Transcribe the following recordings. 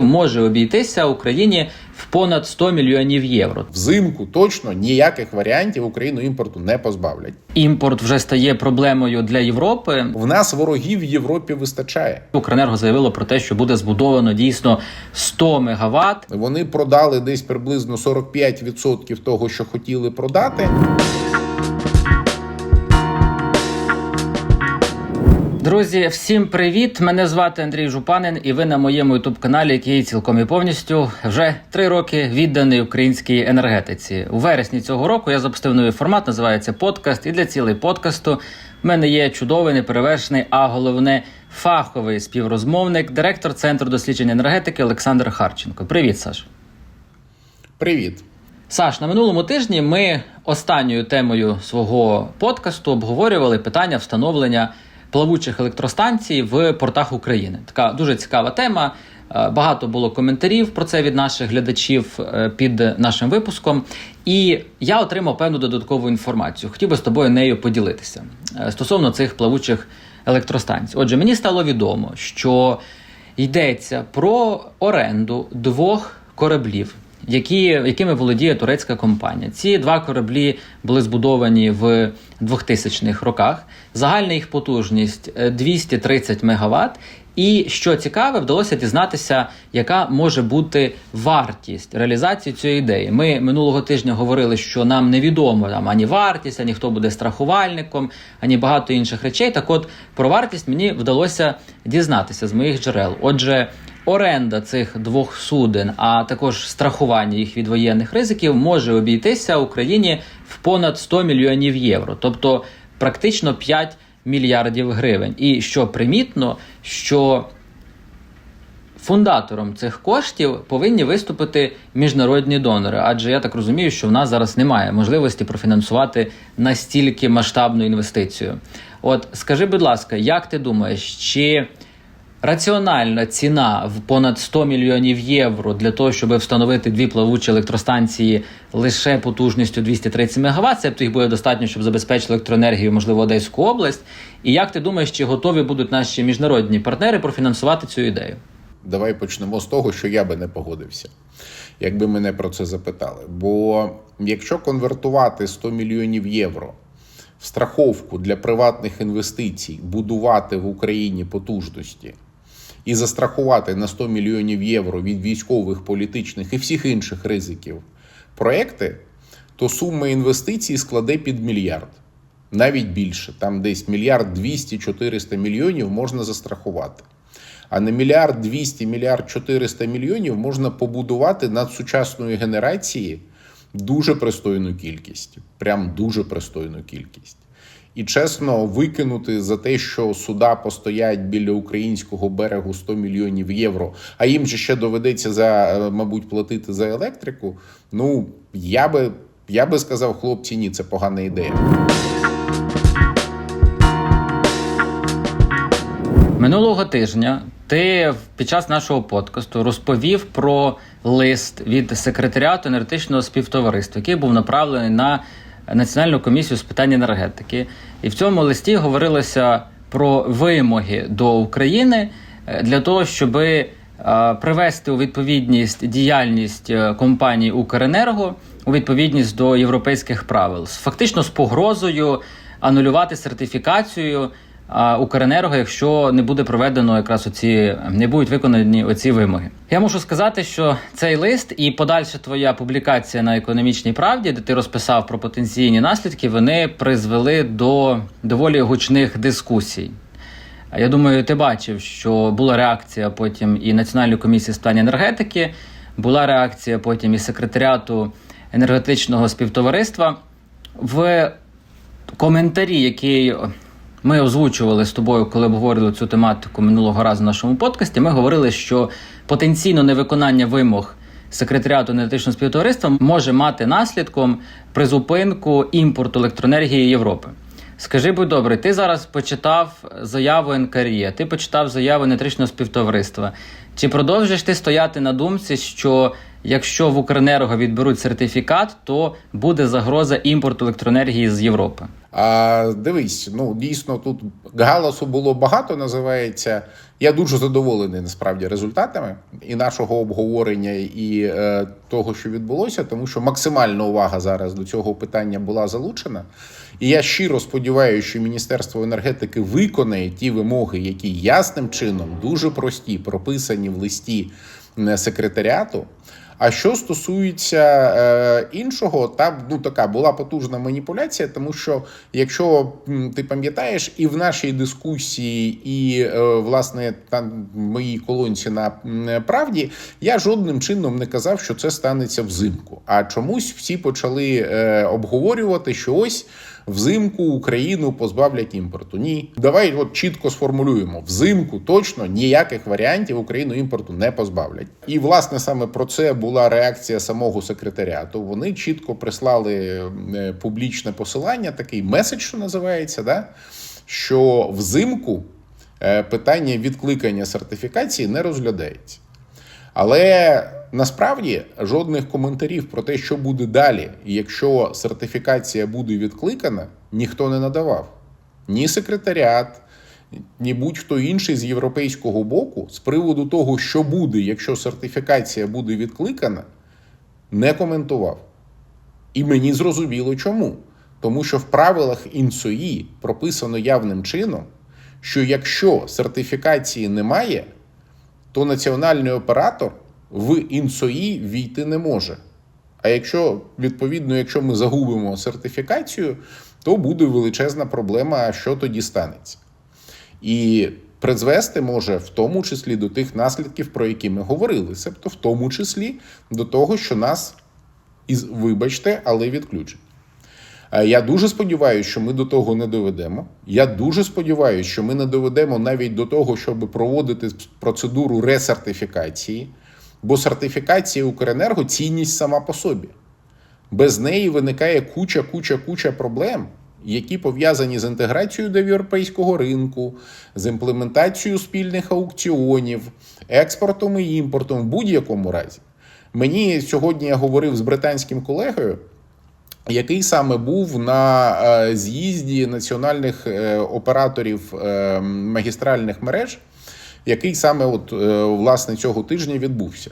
може обійтися Україні в понад 100 мільйонів євро. Взимку точно ніяких варіантів Україну імпорту не позбавлять. Імпорт вже стає проблемою для Європи. В нас ворогів в Європі вистачає. Укренерго заявило про те, що буде збудовано дійсно 100 мегаватт. Вони продали десь приблизно 45% того, що хотіли продати. Друзі, всім привіт! Мене звати Андрій Жупанин, і ви на моєму ютуб каналі, який цілком і повністю вже три роки відданий українській енергетиці. У вересні цього року я запустив новий формат, називається подкаст. І для цілей подкасту в мене є чудовий, неперевершений, а головне фаховий співрозмовник, директор центру досліджень енергетики Олександр Харченко. Привіт, Саш. Привіт. Саш, на минулому тижні ми останньою темою свого подкасту обговорювали питання встановлення плавучих електростанцій в портах України. Така дуже цікава тема. Е, Багато було коментарів про це від наших глядачів е, під нашим випуском, і я отримав певну додаткову інформацію. Хотів би з тобою нею поділитися е, стосовно цих плавучих електростанцій. Отже, мені стало відомо, що йдеться про оренду двох кораблів які, якими володіє турецька компанія. Ці два кораблі були збудовані в 2000-х роках. Загальна їх потужність е, 230 МВт. І що цікаве, вдалося дізнатися, яка може бути вартість реалізації цієї ідеї. Ми минулого тижня говорили, що нам невідомо там ані вартість, ані хто буде страхувальником, ані багато інших речей. Так, от про вартість мені вдалося дізнатися з моїх джерел. Отже, оренда цих двох суден, а також страхування їх від воєнних ризиків, може обійтися Україні в понад 100 мільйонів євро, тобто практично 5 мільярдів гривень. І що примітно, що фундатором цих коштів повинні виступити міжнародні донори, адже я так розумію, що в нас зараз немає можливості профінансувати настільки масштабну інвестицію. От скажи, будь ласка, як ти думаєш, чи Раціональна ціна в понад 100 мільйонів євро для того, щоб встановити дві плавучі електростанції лише потужністю 230 МВт, це їх буде достатньо, щоб забезпечити електроенергію, можливо, Одеську область. І як ти думаєш, чи готові будуть наші міжнародні партнери профінансувати цю ідею? Давай почнемо з того, що я би не погодився, якби мене про це запитали. Бо якщо конвертувати 100 мільйонів євро в страховку для приватних інвестицій, будувати в Україні потужності і застрахувати на 100 мільйонів євро від військових, політичних і всіх інших ризиків проекти, то сума інвестицій складе під мільярд. Навіть більше, там десь мільярд 200-400 мільйонів можна застрахувати. А на мільярд 200, мільярд 400 мільйонів можна побудувати над сучасної генерації дуже пристойну кількість. Прям дуже пристойну кількість. І чесно, викинути за те, що суда постоять біля українського берегу 100 мільйонів євро, а їм же ще доведеться за, мабуть, платити за електрику. Ну я би я би сказав, хлопці, ні, це погана ідея. Минулого тижня ти під час нашого подкасту розповів про лист від секретаріату енергетичного співтовариства, який був направлений на Національну комісію з питань енергетики. І в цьому листі говорилося про вимоги до України для того, щоб привести у відповідність діяльність компанії Укренерго у відповідність до європейських правил, фактично з погрозою анулювати сертифікацію. Укренерго, якщо не буде проведено якраз оці, не будуть виконані оці вимоги. Я мушу сказати, що цей лист і подальша твоя публікація на економічній правді, де ти розписав про потенційні наслідки, вони призвели до доволі гучних дискусій. Я думаю, ти бачив, що була реакція потім і Національної комісії з питань енергетики, була реакція потім і секретаріату енергетичного співтовариства в коментарі, який ми озвучували з тобою, коли обговорювали цю тематику минулого разу в нашому подкасті. Ми говорили, що потенційно невиконання вимог секретаріату енергетичного співтовариства може мати наслідком призупинку імпорту електроенергії Європи. Скажи, будь добре, ти зараз почитав заяву НКРЄ, ти почитав заяву енергетичного співтовариства. Чи продовжиш ти стояти на думці, що якщо в Укренерго відберуть сертифікат, то буде загроза імпорту електроенергії з Європи? А дивись, ну дійсно тут галасу було багато, називається. Я дуже задоволений насправді результатами і нашого обговорення, і е, того, що відбулося, тому що максимальна увага зараз до цього питання була залучена. І я щиро сподіваюся, що Міністерство енергетики виконає ті вимоги, які ясним чином дуже прості, прописані в листі е, секретаріату. А що стосується е, іншого, там ну така була потужна маніпуляція, тому що якщо ти пам'ятаєш, і в нашій дискусії, і е, власне там моїй колонці на правді, я жодним чином не казав, що це станеться взимку. А чомусь всі почали е, обговорювати, що ось. Взимку Україну позбавлять імпорту. Ні, давай от чітко сформулюємо: взимку точно ніяких варіантів Україну імпорту не позбавлять. І власне саме про це була реакція самого секретаріату. Вони чітко прислали е, публічне посилання, такий меседж, що називається, да? що взимку е, питання відкликання сертифікації не розглядається. Але насправді жодних коментарів про те, що буде далі, якщо сертифікація буде відкликана, ніхто не надавав. Ні секретаріат, ні будь-хто інший з європейського боку з приводу того, що буде, якщо сертифікація буде відкликана, не коментував. І мені зрозуміло чому. Тому що в правилах ІНСОІ прописано явним чином, що якщо сертифікації немає, то національний оператор в ІНСОІ війти не може. А якщо, відповідно, якщо ми загубимо сертифікацію, то буде величезна проблема, що тоді станеться. І призвести може в тому числі до тих наслідків, про які ми говорили, себто в тому числі до того, що нас, із, вибачте, але відключать. Е, Я дуже сподіваюся, що ми до того не доведемо. Я дуже сподіваюся, що ми не доведемо навіть до того, щоб проводити процедуру ресертифікації, бо сертифікація Укренерго цінність сама по собі. Без неї виникає куча, куча, куча проблем, які пов'язані з інтеграцією до європейського ринку, з імплементацією спільних аукціонів, експортом і імпортом в будь-якому разі. Мені сьогодні я говорив з британським колегою який саме був на е, з'їзді національних е, операторів е, магістральних мереж, який саме от власне цього тижня відбувся.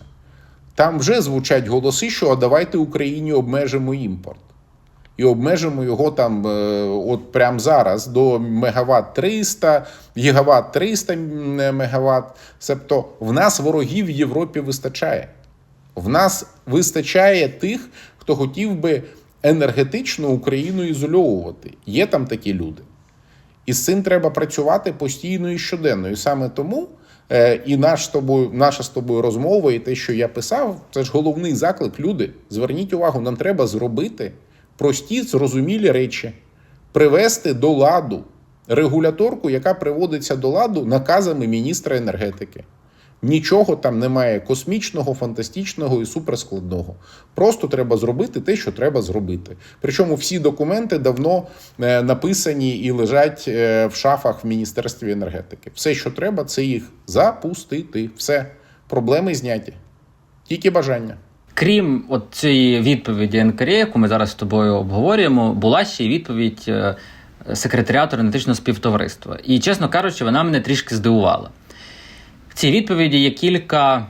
Там вже звучать голоси, що а давайте Україні обмежимо імпорт. І обмежимо його там, от прямо зараз, до мегаватт 300, гігаватт 300 мегаватт. Себто в нас ворогів в Європі вистачає. В нас вистачає тих, хто хотів би енергетично Україну ізольовувати. Є там такі люди. І з цим треба працювати постійно і щоденно. І саме тому е, і наш тобою, наша з тобою розмова, і те, що я писав, це ж головний заклик. Люди, зверніть увагу, нам треба зробити прості, зрозумілі речі, привести до ладу регуляторку, яка приводиться до ладу наказами міністра енергетики. Нічого там немає космічного, фантастичного і суперскладного. Просто треба зробити те, що треба зробити. Причому всі документи давно е, написані і лежать е, в шафах в Міністерстві енергетики. Все, що треба, це їх запустити. Все, проблеми зняті. Тільки бажання. Крім от цієї відповіді НКРЄ, яку ми зараз з тобою обговорюємо, була ще й відповідь е, секретаріату енергетичного співтовариства. І, чесно кажучи, вона мене трішки здивувала. Цій відповіді є кілька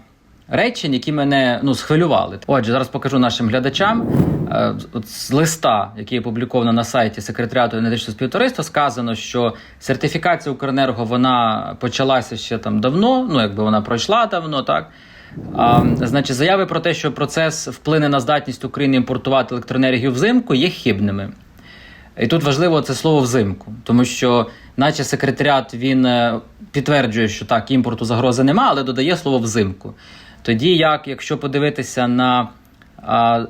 речень, які мене ну, схвилювали. Отже, зараз покажу нашим глядачам. Е, От з листа, який опубліковано на сайті секретаріату енергетичного співтовариства, сказано, що сертифікація Укренерго вона почалася ще там давно, ну якби вона пройшла давно, так. А, значить, заяви про те, що процес вплине на здатність України імпортувати електроенергію взимку, є хибними. І тут важливо це слово взимку, тому що, наче секретаріат він е, підтверджує, що так, імпорту загрози нема, але додає слово взимку. Тоді, як якщо подивитися на а,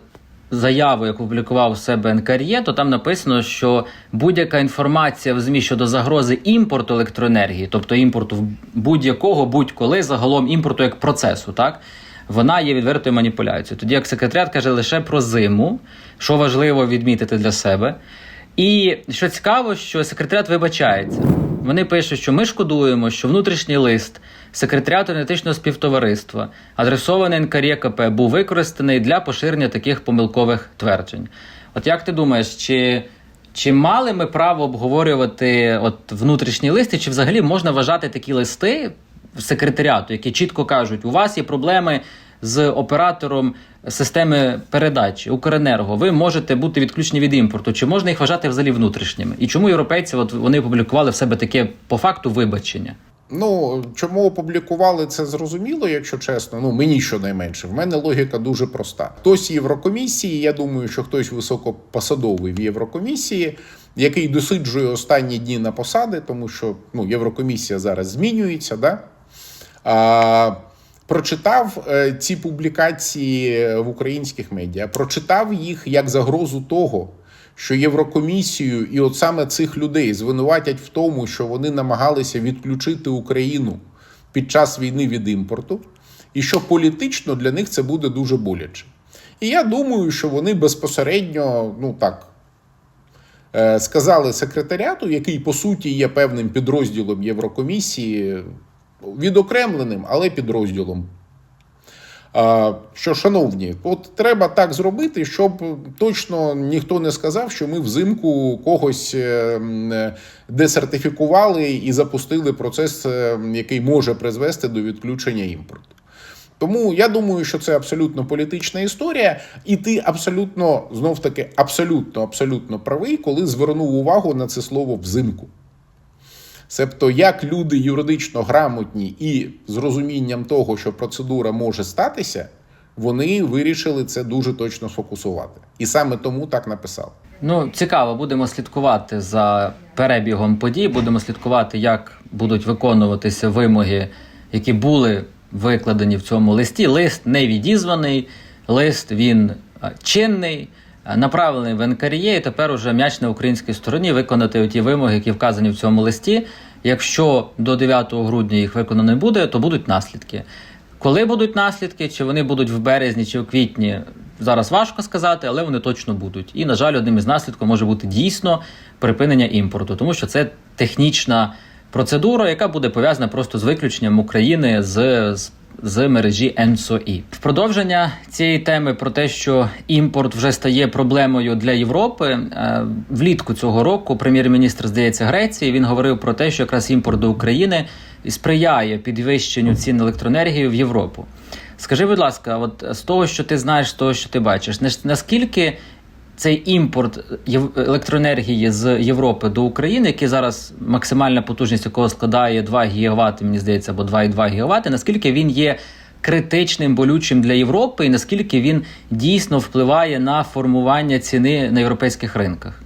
заяву, яку публікував у себе НКРЄ, то там написано, що будь-яка інформація в ЗМІ щодо загрози імпорту електроенергії, тобто імпорту будь-якого, будь-коли, загалом імпорту як процесу, так. Вона є відвертою маніпуляцією. Тоді як секретаріат каже лише про зиму, що важливо відмітити для себе. І що цікаво, що секретаріат вибачається. Вони пишуть, що ми шкодуємо, що внутрішній лист секретаріату енергетичного співтовариства, адресований НКРЄКП, був використаний для поширення таких помилкових тверджень. От як ти думаєш, чи, Чи мали ми право обговорювати от внутрішні листи, чи взагалі можна вважати такі листи секретаріату, які чітко кажуть, у вас є проблеми з оператором системи передачі Укренерго, ви можете бути відключені від імпорту. Чи можна їх вважати взагалі внутрішніми? І чому європейці от вони опублікували в себе таке по факту вибачення? Ну чому опублікували це зрозуміло, якщо чесно. Ну мені щонайменше. В мене логіка дуже проста. Хтось Єврокомісії, я думаю, що хтось високопосадовий в Єврокомісії, який досиджує останні дні на посади, тому що ну, Єврокомісія зараз змінюється, да? а, прочитав е, ці публікації в українських медіа, прочитав їх як загрозу того. Що Єврокомісію і от саме цих людей звинуватять в тому, що вони намагалися відключити Україну під час війни від імпорту, і що політично для них це буде дуже боляче. І я думаю, що вони безпосередньо, ну так, е, сказали секретаріату, який по суті є певним підрозділом Єврокомісії, відокремленим, але підрозділом. Що, шановні, от треба так зробити, щоб точно ніхто не сказав, що ми взимку когось е, е, десертифікували і запустили процес, е, який може призвести до відключення імпорту. Тому я думаю, що це абсолютно політична історія, і ти абсолютно знов таки абсолютно абсолютно правий, коли звернув увагу на це слово взимку. Себто, як люди юридично грамотні і з розумінням того, що процедура може статися, вони вирішили це дуже точно сфокусувати. І саме тому так написали. Ну, цікаво, будемо слідкувати за перебігом подій, будемо слідкувати, як будуть виконуватися вимоги, які були викладені в цьому листі. Лист не відізваний, лист він чинний, направлений в НКРЄ, і тепер уже м'яч на українській стороні виконати ті вимоги, які вказані в цьому листі. Якщо до 9 грудня їх виконано не буде, то будуть наслідки. Коли будуть наслідки, чи вони будуть в березні чи в квітні, зараз важко сказати, але вони точно будуть. І, на жаль, одним із наслідків може бути дійсно припинення імпорту, тому що це технічна процедура, яка буде пов'язана просто з виключенням України з, з, з мережі ENSO-E. В продовження цієї теми про те, що імпорт вже стає проблемою для Європи. е, Влітку цього року прем'єр-міністр здається Греції. Він говорив про те, що якраз імпорт до України сприяє підвищенню цін електроенергії в Європу. Скажи, будь ласка, от з того, що ти знаєш, з того, що ти бачиш, наскільки цей імпорт електроенергії з Європи до України, який зараз максимальна потужність якого складає 2 ГВт, мені здається, або 2,2 ГВт, наскільки він є критичним болючим для Європи, і наскільки він дійсно впливає на формування ціни на європейських ринках?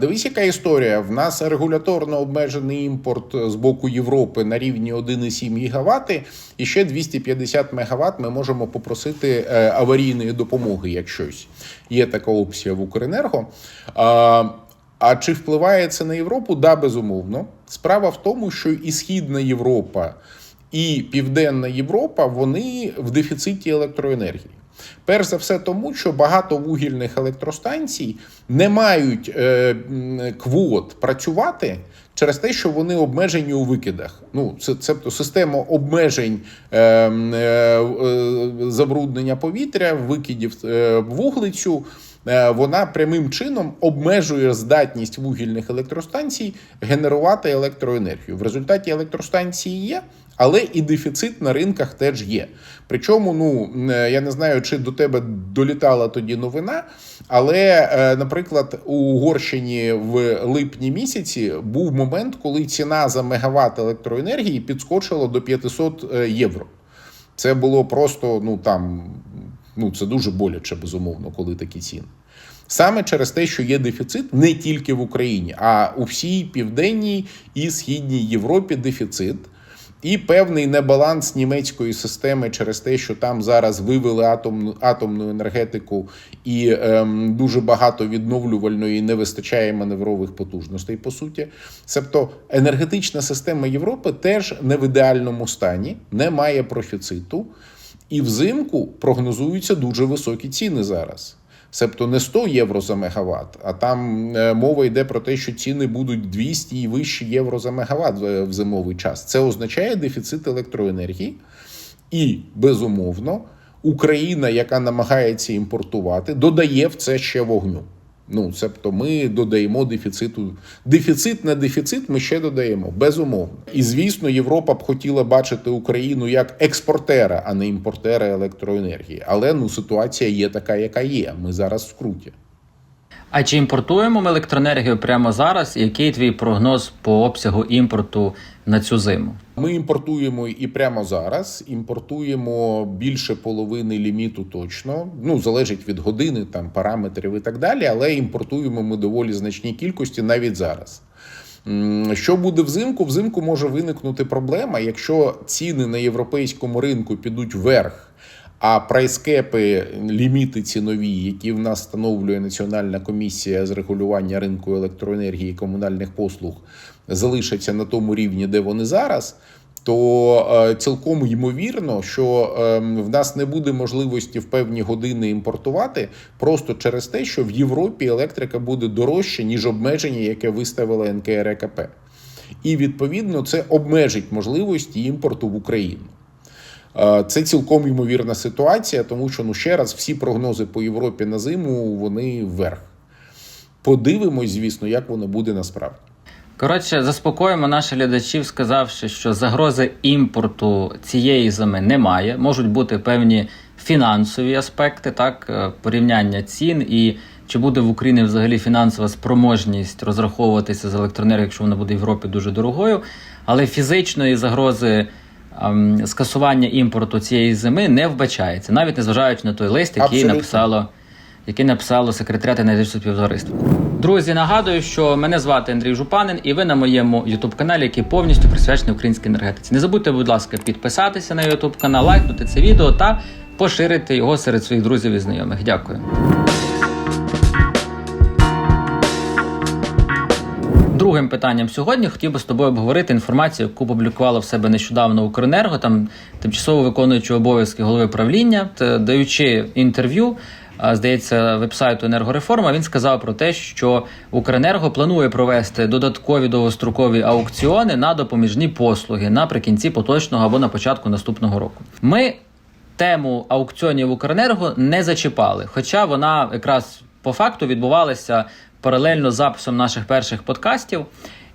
Дивись, яка історія. В нас регуляторно обмежений імпорт з боку Європи на рівні 1,7 ГВт, і ще 250 МВт ми можемо попросити е, аварійної допомоги, як. Є така опція в Укренерго. А чи впливає це на Європу? Да, безумовно. Справа в тому, що і Східна Європа, і Південна Європа вони в дефіциті електроенергії. Перш за все, тому що багато вугільних електростанцій не мають е, квот працювати через те, що вони обмежені у викидах. Ну, це цебто система обмежень е, е, е, забруднення повітря, викидів е, вуглецю. е, Вона прямим чином обмежує здатність вугільних електростанцій генерувати електроенергію. В результаті електростанції є, але і дефіцит на ринках теж є. Причому, ну е, я не знаю, чи до тебе долітала тоді новина, але, е, наприклад, у Угорщині в липні місяці був момент, коли ціна за мегаватт електроенергії підскочила до 500 євро. Це було просто ну там, ну це дуже боляче, безумовно, коли такі ціни. Саме через те, що є дефіцит не тільки в Україні, а у всій південній і східній Європі дефіцит. І певний небаланс німецької системи через те, що там зараз вивели атомну атомну енергетику і ем, дуже багато відновлювальної не вистачає маневрових потужностей. По суті, себто енергетична система Європи теж не в ідеальному стані, не має профіциту, і взимку прогнозуються дуже високі ціни зараз. Себто не 100 євро за мегаватт, а там е, мова йде про те, що ціни будуть 200 і вищі євро за мегаватт в зимовий час. Це означає дефіцит електроенергії, і безумовно Україна, яка намагається імпортувати, додає в це ще вогню. Ну, себто ми додаємо дефіциту. Дефіцит на дефіцит ми ще додаємо, безумовно. І звісно, Європа б хотіла бачити Україну як експортера, а не імпортера електроенергії. Але ну ситуація є така, яка є. Ми зараз в круті. А чи імпортуємо ми електроенергію прямо зараз? Який твій прогноз по обсягу імпорту на цю зиму? Ми імпортуємо і прямо зараз. Імпортуємо більше половини ліміту точно. Ну залежить від години, там параметрів і так далі. Але імпортуємо ми доволі значні кількості навіть зараз. Що буде взимку? Взимку може виникнути проблема, якщо ціни на європейському ринку підуть вверх. А прайскепи, ліміти цінові, які в нас встановлює Національна комісія з регулювання ринку електроенергії і комунальних послуг, залишаться на тому рівні, де вони зараз. То е, цілком ймовірно, що е, в нас не буде можливості в певні години імпортувати просто через те, що в Європі електрика буде дорожче ніж обмеження, яке виставила НКРЕКП. І відповідно це обмежить можливості імпорту в Україну. Е, Це цілком ймовірна ситуація, тому що ну ще раз всі прогнози по Європі на зиму вони вверх. Подивимось, звісно, як воно буде насправді. Коротше, заспокоїмо наших глядачів, сказавши, що загрози імпорту цієї зими немає. Можуть бути певні фінансові аспекти, так, е, порівняння цін і чи буде в Україні взагалі фінансова спроможність розраховуватися з електроенергією, якщо вона буде в Європі дуже дорогою. Але фізичної загрози ем, скасування імпорту цієї зими не вбачається, навіть незважаючи на той лист, який Абсолютно. написало який написало секретаріат енергетичного співтовариства. Друзі, нагадую, що мене звати Андрій Жупанин, і ви на моєму youtube каналі який повністю присвячений українській енергетиці. Не забудьте, будь ласка, підписатися на youtube канал, лайкнути це відео та поширити його серед своїх друзів і знайомих. Дякую. Другим питанням сьогодні хотів би з тобою обговорити інформацію, яку публікувала в себе нещодавно Укренерго, там тимчасово виконуючи обов'язки голови правління, даючи інтерв'ю. Здається, вебсайту енергореформа він сказав про те, що Укренерго планує провести додаткові довгострокові аукціони на допоміжні послуги наприкінці поточного або на початку наступного року. Ми тему аукціонів Укренерго не зачіпали, хоча вона якраз по факту відбувалася паралельно з записом наших перших подкастів.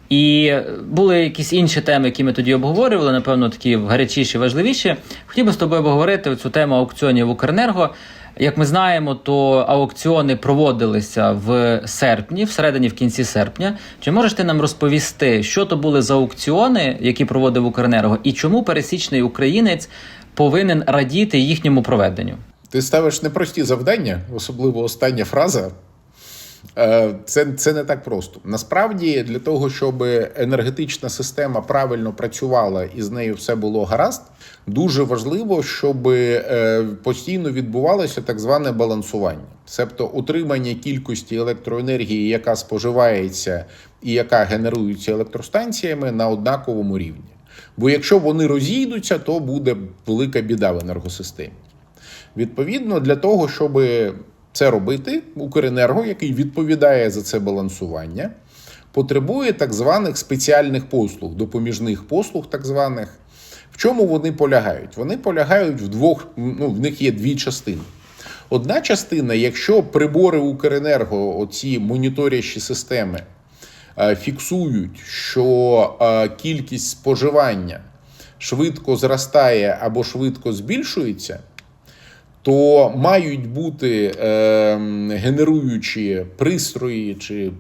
І були якісь інші теми, які ми тоді обговорювали, напевно, такі гарячіші, важливіші. Хотів би з тобою обговорити цю тему аукціонів Укренерго. Як ми знаємо, то аукціони проводилися в серпні, всередині в кінці серпня. Чи можеш ти нам розповісти, що то були за аукціони, які проводив Укренерго, і чому пересічний українець повинен радіти їхньому проведенню? Ти ставиш непрості завдання, особливо остання фраза. Е, Це, це не так просто. Насправді, для того, щоб енергетична система правильно працювала і з нею все було гаразд, дуже важливо, щоб е, постійно відбувалося так зване балансування, себто утримання кількості електроенергії, яка споживається і яка генерується електростанціями на однаковому рівні. Бо якщо вони розійдуться, то буде велика біда в енергосистемі. Відповідно, для того, щоб це робити, Укренерго, який відповідає за це балансування, потребує так званих спеціальних послуг, допоміжних послуг, так званих. В чому вони полягають? Вони полягають в двох, ну, в них є дві частини. Одна частина, якщо прибори Укренерго, оці моніторящі системи, е, фіксують, що е, кількість споживання швидко зростає або швидко збільшується, то мають бути е, генеруючі пристрої чи е,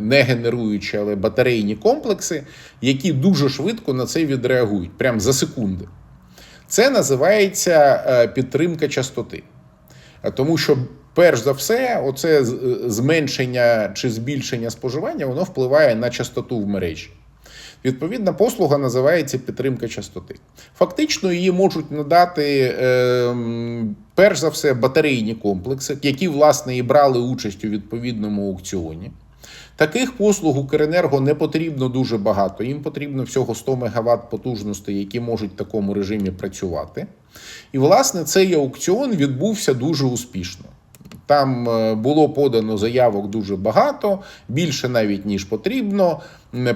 не генеруючі, але батарейні комплекси, які дуже швидко на це відреагують, прямо за секунди. Це називається е, підтримка частоти. Е, Тому що, перш за все, оце зменшення чи збільшення споживання воно впливає на частоту в мережі. Відповідна послуга називається підтримка частоти. Фактично її можуть надати е, перш за все батарейні комплекси, які власне і брали участь у відповідному аукціоні. Таких послуг Укренерго не потрібно дуже багато. Їм потрібно всього 100 МВт потужностей, які можуть в такому режимі працювати. І власне цей аукціон відбувся дуже успішно. Там е, було подано заявок дуже багато, більше навіть ніж потрібно.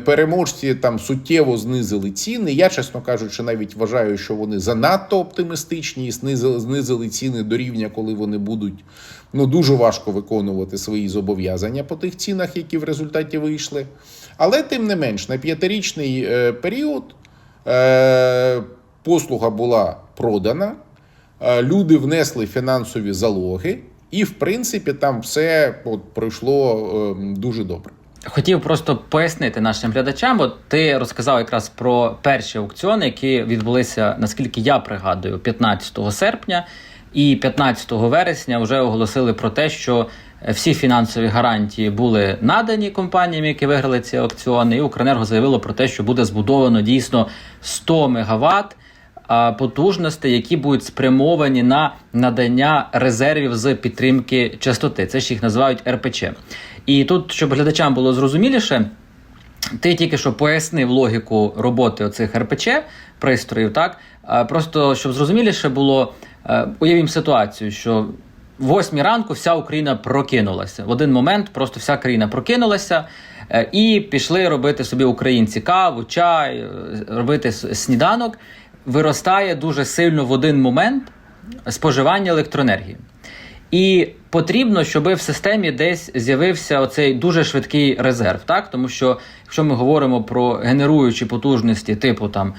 Переможці там суттєво знизили ціни. Я, чесно кажучи, навіть вважаю, що вони занадто оптимістичні і знизили, ціни до рівня, коли вони будуть ну дуже важко виконувати свої зобов'язання по тих цінах, які в результаті вийшли. Але тим не менш, на п'ятирічний е, період е, послуга була продана, люди внесли фінансові залоги, і в принципі там все от, пройшло е, дуже добре. Хотів просто пояснити нашим глядачам. От ти розказав якраз про перші аукціони, які відбулися, наскільки я пригадую, 15 серпня і 15 вересня вже оголосили про те, що всі фінансові гарантії були надані компаніям, які виграли ці аукціони. І Укренерго заявило про те, що буде збудовано дійсно 100 мегаватт потужностей, які будуть спрямовані на надання резервів з підтримки частоти. Це ж їх називають РПЧ. І тут, щоб глядачам було зрозуміліше, ти тільки що пояснив логіку роботи оцих РПЧ пристроїв, так? Просто щоб зрозуміліше було, е, уявімо ситуацію, що в 8 ранку вся Україна прокинулася. В один момент просто вся країна прокинулася е, і пішли робити собі українці каву, чай, е, робити сніданок. Виростає дуже сильно в один момент споживання електроенергії. І потрібно, щоб в системі десь з'явився оцей дуже швидкий резерв, так тому що якщо ми говоримо про генеруючі потужності, типу там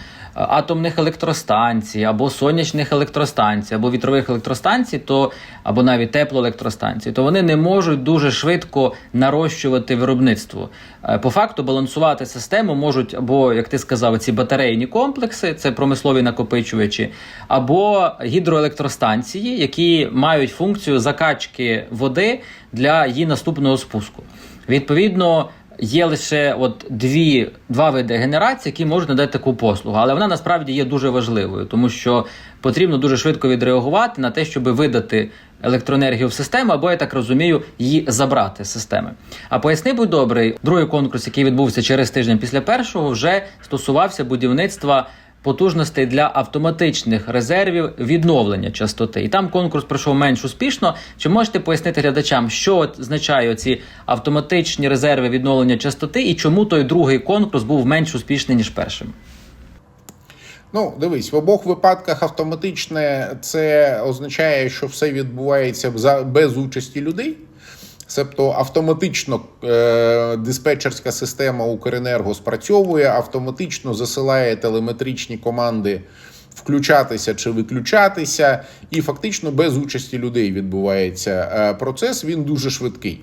атомних електростанцій, або сонячних електростанцій, або вітрових електростанцій, то або навіть теплоелектростанцій, то вони не можуть дуже швидко нарощувати виробництво. Е, По факту балансувати систему можуть або, як ти сказав, ці батарейні комплекси, це промислові накопичувачі, або гідроелектростанції, які мають функцію закачки води для її наступного спуску. Відповідно. Є лише от дві два види генерації, які можуть надати таку послугу, але вона насправді є дуже важливою, тому що потрібно дуже швидко відреагувати на те, щоб видати електроенергію в систему, або я так розумію, її забрати з системи. А поясни, будь добрий, другий конкурс, який відбувся через тиждень після першого, вже стосувався будівництва потужностей для автоматичних резервів відновлення частоти. І там конкурс пройшов менш успішно. Чи можете пояснити глядачам, що означає ці автоматичні резерви відновлення частоти, і чому той другий конкурс був менш успішний ніж першим? Ну, дивись, в обох випадках автоматичне це означає, що все відбувається без участі людей. Себто автоматично е, диспетчерська система Укренерго спрацьовує, автоматично засилає телеметричні команди включатися чи виключатися, і фактично без участі людей відбувається е, процес. Він дуже швидкий.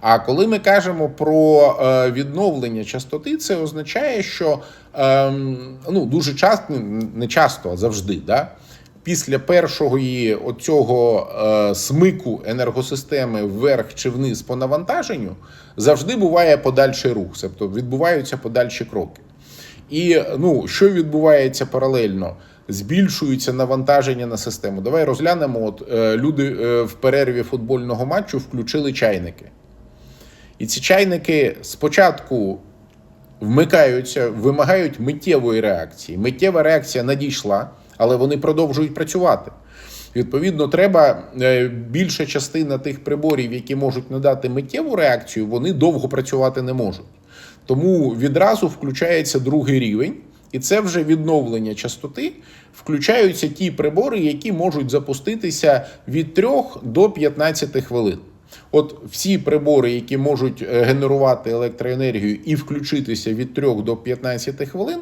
А коли ми кажемо про е, відновлення частоти, це означає, що ем, ну, дуже часто, не часто, а завжди, да? Після першого оцього е, смику енергосистеми вверх чи вниз по навантаженню завжди буває подальший рух, тобто відбуваються подальші кроки. І ну, що відбувається паралельно? Збільшується навантаження на систему. Давай розглянемо. От е, люди е, в перерві футбольного матчу включили чайники. І ці чайники спочатку вмикаються, вимагають миттєвої реакції. Миттєва реакція надійшла, але вони продовжують працювати. Відповідно, треба е, більша частина тих приборів, які можуть надати миттєву реакцію, вони довго працювати не можуть. Тому відразу включається другий рівень, і це вже відновлення частоти. Включаються ті прибори, які можуть запуститися від 3 до 15 хвилин. От всі прибори, які можуть е, генерувати електроенергію і включитися від 3 до 15 хвилин,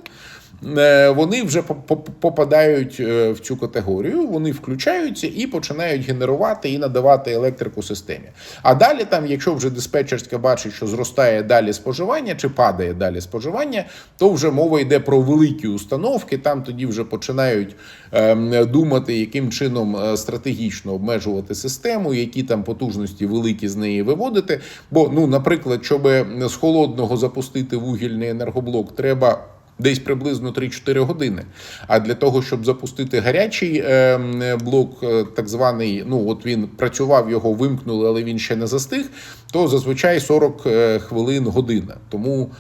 вони вже по- по- попадають е, в цю категорію, вони включаються і починають генерувати і надавати електрику системі. А далі, там, якщо вже диспетчерська бачить, що зростає далі споживання чи падає далі споживання, то вже мова йде про великі установки. Там тоді вже починають ем, думати, яким чином е, стратегічно обмежувати систему, які там потужності великі з неї виводити. Бо, ну, наприклад, щоб з холодного запустити вугільний енергоблок, треба. Десь приблизно 3-4 години. А для того, щоб запустити гарячий е, блок, е, так званий, ну от він працював, його вимкнули, але він ще не застиг, то зазвичай 40 е, хвилин година. Тому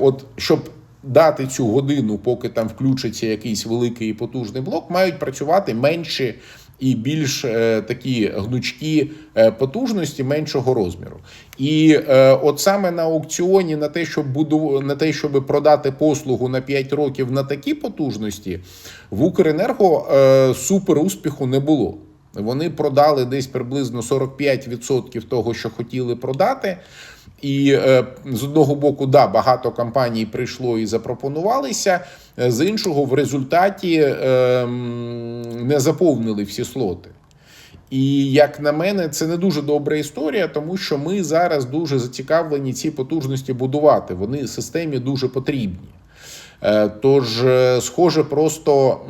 от щоб дати цю годину, поки там включиться якийсь великий і потужний блок, мають працювати менші і більш такі гнучкі потужності меншого розміру. І е, от саме на аукціоні на те, щоб буду на те, щоб продати послугу на 5 років на такі потужності, в Укренерго е, супер успіху не було. Вони продали десь приблизно 45% того, що хотіли продати. І е, з одного боку, да, багато компаній прийшло і запропонувалися. е, З іншого, в результаті е, не заповнили всі слоти. І як на мене, це не дуже добра історія, тому що ми зараз дуже зацікавлені ці потужності будувати. Вони системі дуже потрібні. Е, Тож, е, схоже, просто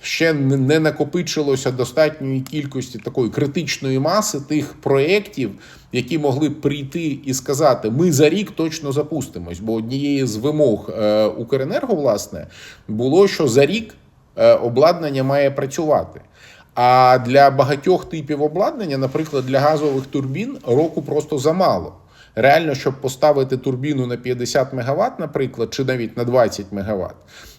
ще не накопичилося достатньої кількості такої критичної маси тих проєктів, які могли б прийти і сказати: ми за рік точно запустимось. Бо однією з вимог е, Укренерго, власне, було, що за рік обладнання має працювати. А для багатьох типів обладнання, наприклад, для газових турбін, року просто замало. Реально, щоб поставити турбіну на 50 МВт, наприклад, чи навіть на 20 МВт,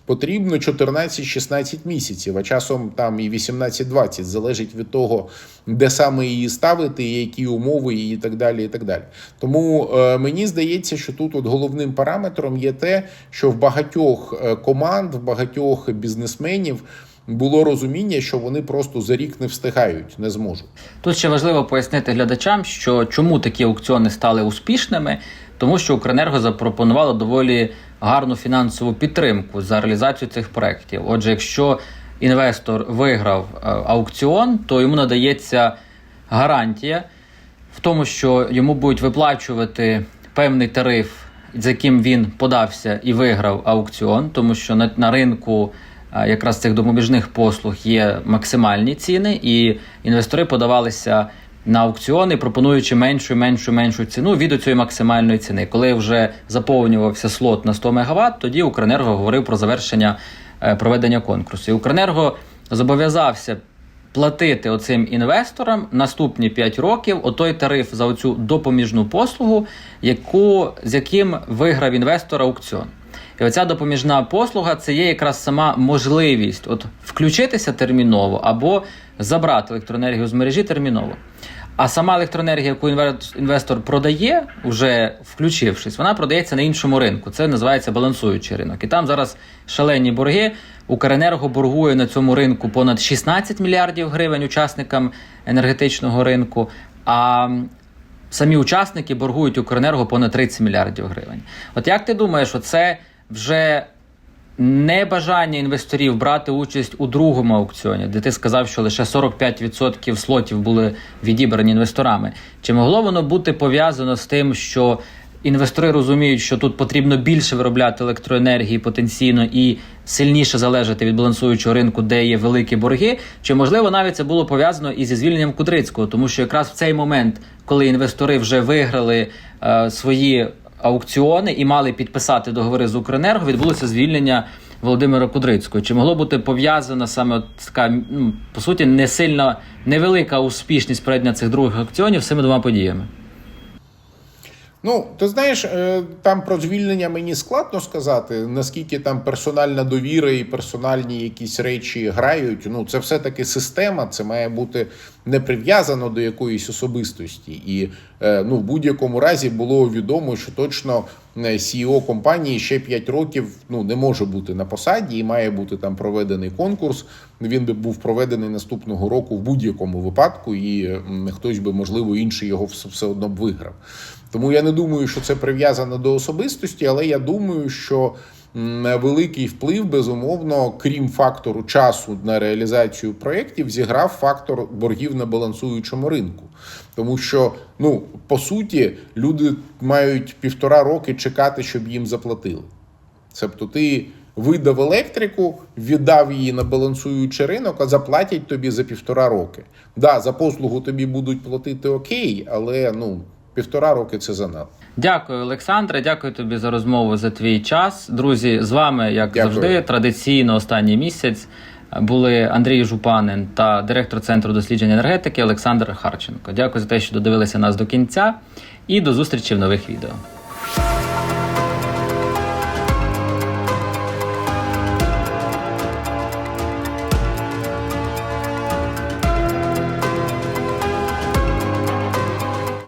потрібно 14-16 місяців, а часом там і 18-20, залежить від того, де саме її ставити, які умови, і так далі. І так далі. Тому е, мені здається, що тут от головним параметром є те, що в багатьох е, команд, в багатьох бізнесменів було розуміння, що вони просто за рік не встигають, не зможуть. Тут ще важливо пояснити глядачам, що чому такі аукціони стали успішними, тому що Укренерго запропонувало доволі гарну фінансову підтримку за реалізацію цих проєктів. Отже, якщо інвестор виграв е, аукціон, то йому надається гарантія в тому, що йому будуть виплачувати певний тариф, з яким він подався і виграв аукціон, тому що на, на ринку якраз цих допоміжних послуг є максимальні ціни, і інвестори подавалися на аукціони, пропонуючи меншу, меншу, меншу ціну від цієї максимальної ціни. Коли вже заповнювався слот на 100 МВт, тоді Укренерго говорив про завершення е, проведення конкурсу. І Укренерго зобов'язався платити оцим інвесторам наступні 5 років отой тариф за оцю допоміжну послугу, яку, з яким виграв інвестор аукціон. І оця допоміжна послуга це є якраз сама можливість от включитися терміново або забрати електроенергію з мережі терміново. А сама електроенергія, яку інвестор продає, вже включившись, вона продається на іншому ринку. Це називається балансуючий ринок. І там зараз шалені борги. Укренерго боргує на цьому ринку понад 16 мільярдів гривень учасникам енергетичного ринку. А самі учасники боргують Укренерго понад 30 мільярдів гривень. От як ти думаєш, оце вже небажання інвесторів брати участь у другому аукціоні, де ти сказав, що лише 45% слотів були відібрані інвесторами. Чи могло воно бути пов'язано з тим, що інвестори розуміють, що тут потрібно більше виробляти електроенергії потенційно і сильніше залежати від балансуючого ринку, де є великі борги? Чи можливо навіть це було пов'язано і зі звільненням Кудрицького, тому що якраз в цей момент, коли інвестори вже виграли е, свої аукціони і мали підписати договори з Укренерго, відбулося звільнення Володимира Кудрицького. Чи могло бути пов'язана саме така ну, по суті не сильно невелика успішність проведення цих других аукціонів з цими двома подіями? Ну, ти знаєш, е, там про звільнення мені складно сказати, наскільки там персональна довіра і персональні якісь речі грають. Ну, це все-таки система, це має бути не прив'язано до якоїсь особистості. І е, ну, в будь-якому разі було відомо, що точно е, CEO компанії ще 5 років ну, не може бути на посаді і має бути там проведений конкурс. Він би був проведений наступного року в будь-якому випадку, і хтось би, можливо, інший його все все одно б виграв. Тому я не думаю, що це прив'язано до особистості, але я думаю, що великий вплив, безумовно, крім фактору часу на реалізацію проєктів, зіграв фактор боргів на балансуючому ринку. Тому що, ну, по суті, люди мають півтора роки чекати, щоб їм заплатили. Тобто ти видав електрику, віддав її на балансуючий ринок, а заплатять тобі за півтора роки. Да, за послугу тобі будуть платити окей, але ну, півтора роки це занадто. Дякую, Олександре. Дякую тобі за розмову за твій час. Друзі, з вами, як Дякую. завжди, традиційно останній місяць були Андрій Жупанин та директор центру досліджень енергетики Олександр Харченко. Дякую за те, що додивилися нас до кінця, і до зустрічі в нових відео.